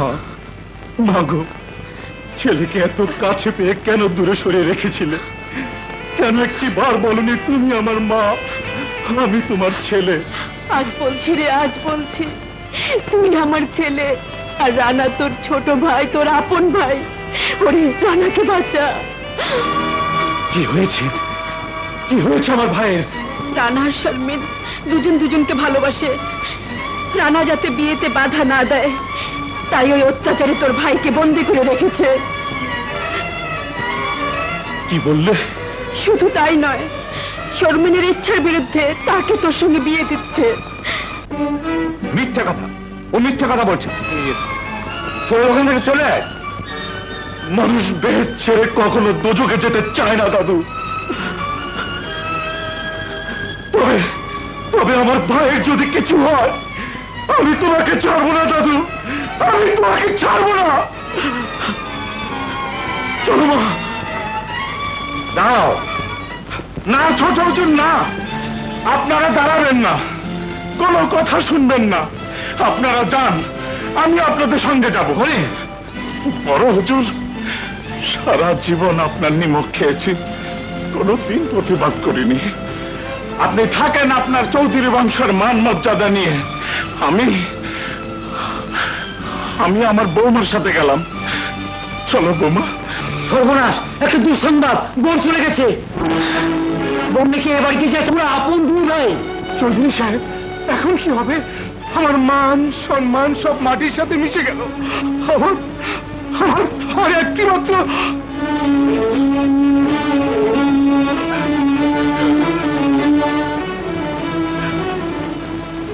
মা মাগো ছেলেকে এত কাছে পেয়ে কেন দূরে সরিয়ে রেখেছিলে? কেন একটি বার বলনি তুমি আমার মা? আমি তোমার ছেলে। আজ বলছি রে আজ বলছি। তুই আমার ছেলে আর রানা তোর ছোট ভাই তোর আপন ভাই। ওরে রানাকে বাঁচা। কি হয়েছে? কি হয়েছে আমার ভাইয়ের? রানা আর শর্মিন দুজন দুজনকে ভালোবাসে। রানা যাতে বিয়েতে বাধা না দেয় তাই ওই অত্যাচারে তোর ভাইকে বন্দি করে রেখেছে। কি বললে? শুধু তাই নয় শর্মিনের ইচ্ছার বিরুদ্ধে তাকে তোর সঙ্গে বিয়ে দিচ্ছে। মিথ্যা কথা। ও মিথ্যা কথা বলছে। ওখান থেকে চলে আয়। মানুষ বেদ ছেড়ে কখনো দুযোগে যেতে চায় না দাদু। তবে তবে আমার ভাইয়ের যদি কিছু হয় আমি তোমাকে ছাড়বো না দাদু। আমি তোমাকে ছাড়বো না। চলো মা। দাঁড়াও। না না। আপনারা দাঁড়াবেন না। কোনো কথা শুনবেন না। আপনারা যান। আমি আপনাদের সঙ্গে যাব। বড় হুজুর, সারা জীবন আপনার নিমক খেয়েছি। কোনোদিন প্রতিবাদ করিনি। আপনি থাকেন আপনার চৌধুরী বংশের মান মর্যাদা নিয়ে। আমি আমি আমার বৌমার সাথে গেলাম। চলো বৌমা। সর্বনাশ একটা দুঃসংবাদ। বোন চলে গেছে। বোন নাকি এ বাড়িতে যায় তোমরা আপন দুই ভাই। চৌধুরী সাহেব এখন কি হবে? আমার মান সম্মান সব মাটির সাথে মিশে গেল। আমার একটি মাত্র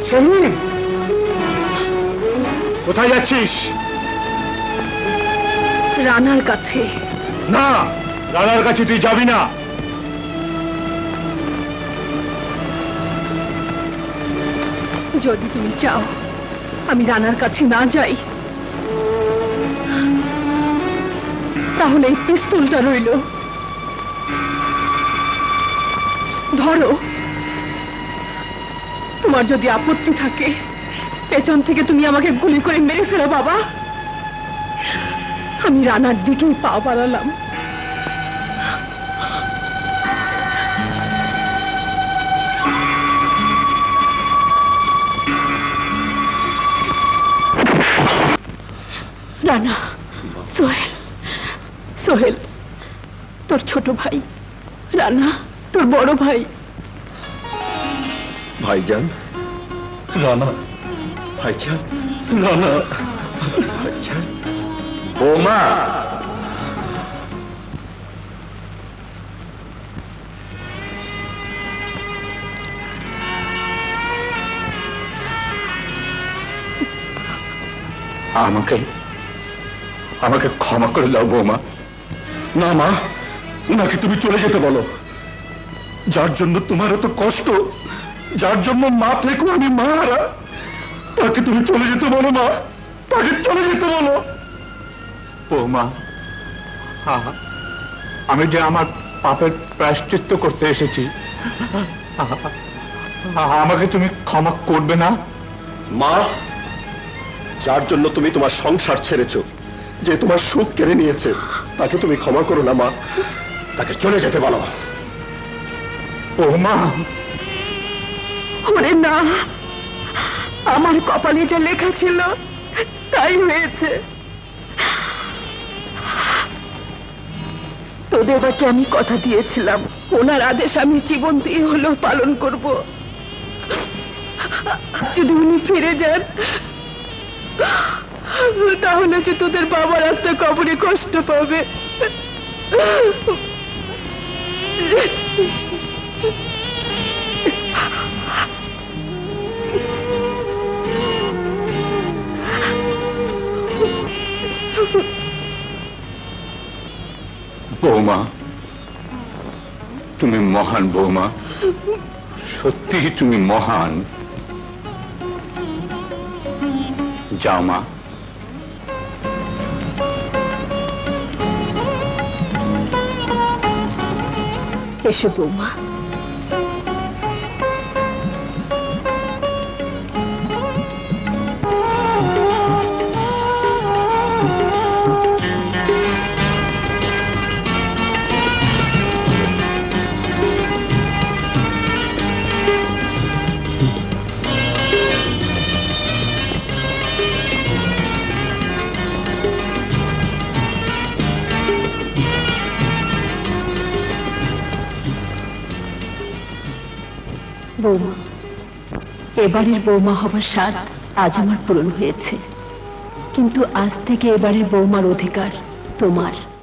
শাহিন কোথায় যাচ্ছিস? রানার কাছে। না রানার কাছে তুই যাবি না। যদি তুমি চাও আমি রানার কাছে না যাই তাহলে এই পিস্তলটা রইল। ধরো তোমার যদি আপত্তি থাকে পেছন থেকে তুমি আমাকে গুলি করে মেরে ফেলো, বাবা। আমি রানার দিকেই পা বাড়ালাম। রানা, সোহেল সোহেল, তোর ছোট ভাই। রানা, তোর বড় ভাই। ভাইজান, রানা ভাইজান? রানা ভাইজান? বৌমা! আমাকে আমাকে ক্ষমা করে দাও বৌমা। না, মা, ওনাকে তুমি চলে যেতে বলো। যার জন্য তোমার এত কষ্ট, যার জন্য মা থেকেও আমি মা হারা তাকে তুমি চলে যেতে বলো মা। তাকে চলে যেতে বলো। ও মা আমি যে আমার পাপের প্রায়শ্চিত্ত করতে এসেছি আমাকে তুমি ক্ষমা করবে না? মা যার জন্য তুমি তোমার সংসার ছেড়েছ যে তোমার সুখ কেড়ে নিয়েছে তাকে তুমি ক্ষমা করো না মা। তাকে চলে যেতে বলো। ও মা ওরে না। আমার কপালে যা লেখা ছিল, তাই হয়েছে। তোদের বাকে আমি কথা দিয়েছিলাম। ওনার আদেশ আমি জীবন দিয়ে হলেও পালন করব। যদি উনি ফিরে যান, তাহলে যে তোদের বাবার আত্মা কবরে কষ্ট পাবে। বৌমা তুমি মহান বৌমা। সত্যি তুমি মহান। যাও মা। এসো বৌমা। বৌমা, এবারের বৌমা হবার স্বাদ আজ আমার পূরণ হয়েছে। কিন্তু আজ থেকে এবারের বৌমার অধিকার তোমার।